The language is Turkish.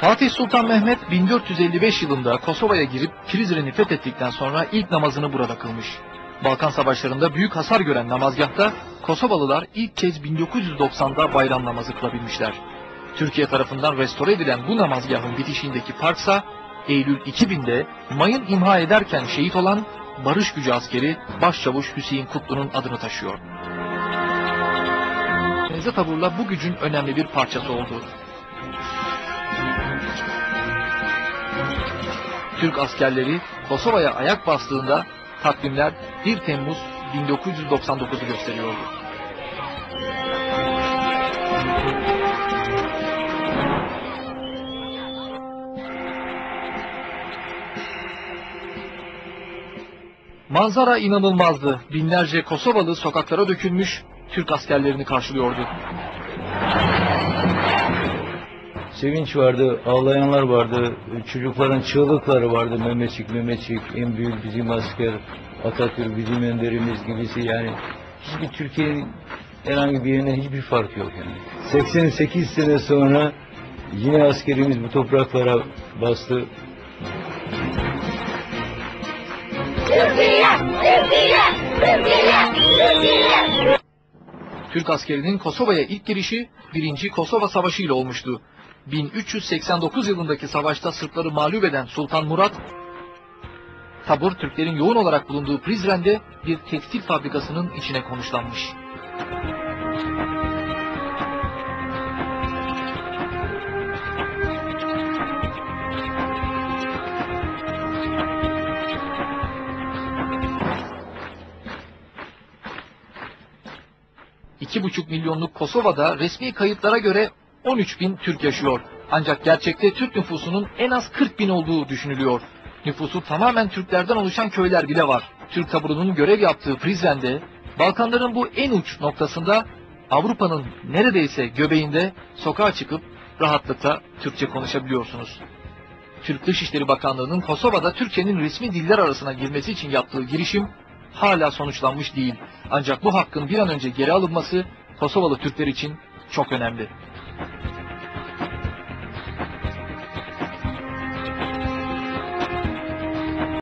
Fatih Sultan Mehmet 1455 yılında Kosova'ya girip Prizren'i fethettikten sonra ilk namazını burada kılmış. Balkan Savaşları'nda büyük hasar gören namazgahta Kosovalılar ilk kez 1990'da bayram namazı kılabilmişler. Türkiye tarafından restore edilen bu namazgahın bitişiğindeki parksa Eylül 2000'de mayın imha ederken şehit olan barış gücü askeri Başçavuş Hüseyin Kutlu'nun adını taşıyor. Denize taburla bu gücün önemli bir parçası oldu. Türk askerleri Kosova'ya ayak bastığında takvimler 1 Temmuz 1999'u gösteriyordu. Manzara inanılmazdı. Binlerce Kosovalı sokaklara dökülmüş, Türk askerlerini karşılıyordu. Sevinç vardı, ağlayanlar vardı, çocukların çığlıkları vardı. Mehmetçik, Mehmetçik, en büyük bizim asker, Atatürk bizim önderimiz gibisi yani. Hiçbir Türkiye'nin herhangi bir yerinden hiçbir fark yok yani. 88 sene sonra yine askerimiz bu topraklara bastı. Türk askerinin Kosova'ya ilk girişi 1. Kosova Savaşı ile olmuştu. 1389 yılındaki savaşta Sırpları mağlup eden Sultan Murat, tabur Türklerin yoğun olarak bulunduğu Prizren'de bir tekstil fabrikasının içine konuşlanmış. İki buçuk milyonluk Kosova'da resmi kayıtlara göre 13 bin Türk yaşıyor. Ancak gerçekte Türk nüfusunun en az 40 bin olduğu düşünülüyor. Nüfusu tamamen Türklerden oluşan köyler bile var. Türk taburunun görev yaptığı Prizren'de, Balkanların bu en uç noktasında Avrupa'nın neredeyse göbeğinde sokağa çıkıp rahatlıkla Türkçe konuşabiliyorsunuz. Türk Dışişleri Bakanlığı'nın Kosova'da Türkçenin resmi diller arasına girmesi için yaptığı girişim hala sonuçlanmış değil. Ancak bu hakkın bir an önce geri alınması Kosovalı Türkler için çok önemli.